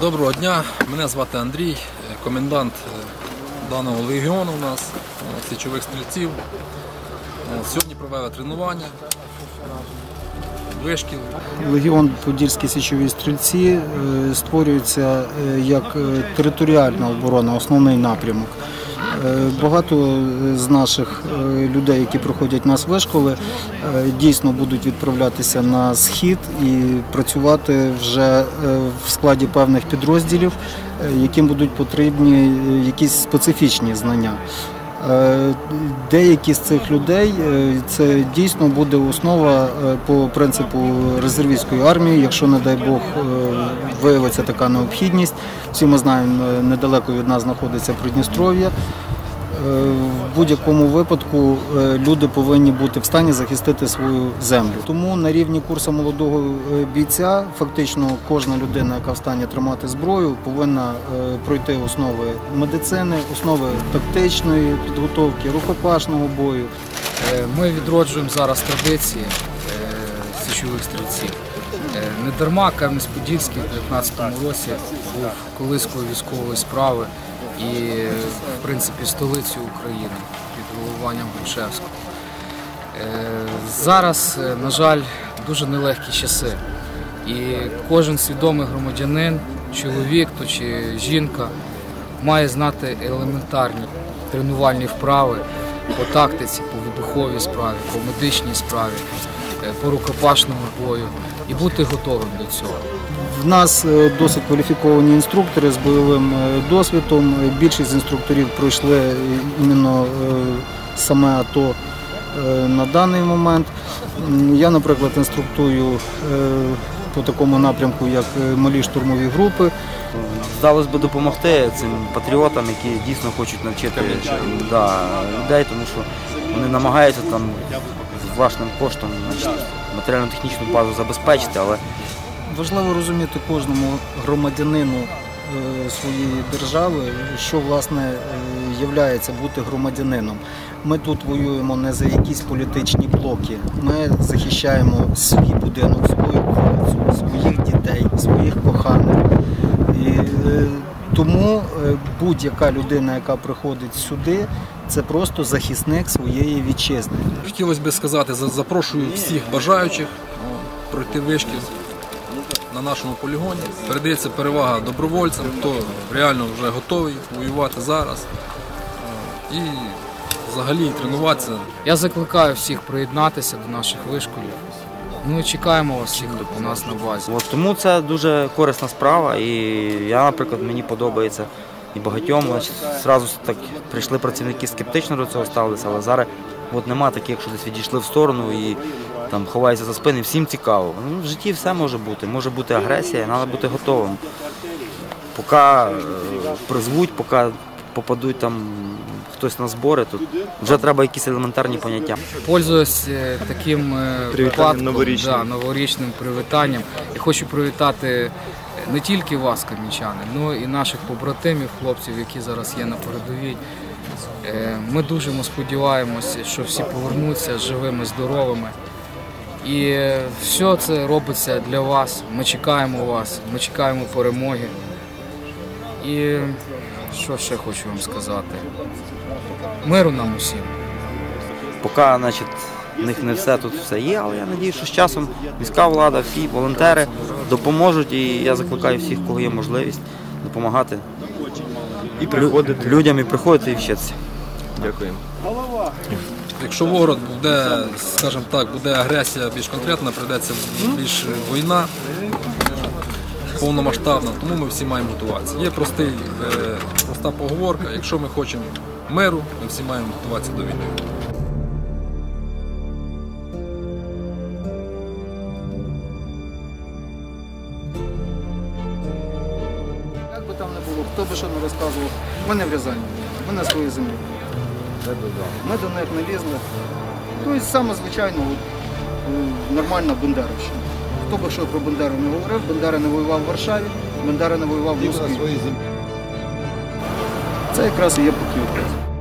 Доброго дня, мене звати Андрій, комендант е, даного легіону у нас, е, січових стрільців. Е, Сьогодні провели тренування, вишкіл. Легіон Подільські січові стрільці створюється як територіальна оборона, основний напрямок. Е, Багато з наших е, людей, які проходять нас вишколи, е, дійсно будуть відправлятися на схід і працювати вже в складі певних підрозділів, яким будуть потрібні якісь специфічні знання. Е, Деякі з цих людей е, це дійсно буде основа е, по принципу резервістської армії, якщо, не дай Бог, виявиться така необхідність. Всі ми знаємо, недалеко від нас знаходиться Придністров'я. Е, В будь-якому випадку е, люди повинні бути в стані захистити свою землю. Тому на рівні курсу молодого е, бійця фактично кожна людина, яка в стані тримати зброю, повинна пройти основи медицини, основи тактичної підготовки, рукопашного бою. Ми відроджуємо зараз традиції січових стрільців. Не дарма Кам'янець-Подільський в 19-му році був колискою військової справи і, в принципі, столицею України під головуванням Грушевського. Е, Зараз, е, на жаль, дуже нелегкі часи. І кожен свідомий громадянин, чоловік то чи жінка має знати елементарні тренувальні вправи по тактиці, по вибуховій справі, по медичній справі, е, по рукопашному бою і бути готовим до цього. В нас е, досить кваліфіковані інструктори з бойовим е, досвідом. Більшість інструкторів пройшли е, іменно саме АТО на даний момент. Я, наприклад, інструктую по такому напрямку, як малі штурмові групи. Здалось би допомогти цим патріотам, які дійсно хочуть навчити да, людей, тому що вони намагаються там власним коштом матеріально-технічну базу забезпечити, але Важливо розуміти кожному громадянину е, своєї держави, що власне е, являється бути громадянином. Ми тут воюємо не за якісь політичні блоки. Ми захищаємо свій будинок, свою вулицю, своїх дітей, своїх коханих. І е, тому будь-яка людина, яка приходить сюди, це просто захисник своєї вітчизни. Хотілося б сказати, запрошую всіх бажаючих пройти вишкіл на нашому полігоні. Передається перевага добровольцям, хто реально вже готовий воювати зараз. І взагалі тренуватися Я закликаю всіх приєднатися до наших вишколів. Ну і чекаємо вас всіх у нас на базі. от, тому це дуже корисна справа. І я, наприклад, мені подобається і багатьом. Зразу так прийшли працівники скептично до цього ставилися, але зараз от нема таких, що десь відійшли в сторону і там ховаються за спини. Всім цікаво. Ну, в житті все може бути. Може бути агресія, треба бути готовим. Поки е, призвуть, поки попадуть там хтось на збори, то вже треба якісь елементарні поняття. Пользуюсь е, таким е, випадком, новорічним. Да, новорічним привітанням. І хочу привітати е, не тільки вас, кам'янчани, але і наших побратимів, хлопців, які зараз є на передовій. Е, Ми дуже сподіваємося, що всі повернуться живими, здоровими. І все це робиться для вас. Ми чекаємо вас, ми чекаємо перемоги. І що ще хочу вам сказати? Миру нам усім. Поки значить, в них не все тут все є, але я сподіваюся, що з часом міська влада, всі волонтери допоможуть. І я закликаю всіх, кого є можливість, допомагати І приходити. людям і приходити і вчитися. Дякуємо. Якщо ворог буде, скажімо так, буде агресія більш конкретна, прийдеться більш війна повномасштабна, тому ми всі маємо готуватися. Є простий, е, проста поговорка, якщо ми хочемо миру, ми всі маємо готуватися до війни. Хто би що не розказував, ми не в Рязані, ми на своїй землі. Ми до них не лізли. Тобто саме звичайно е, нормальна Бендеровщина. Хто би що про Бендеру не говорив, Бендера не воював в Варшаві, Бендера не воював в Москві. Це якраз і є патріотизм.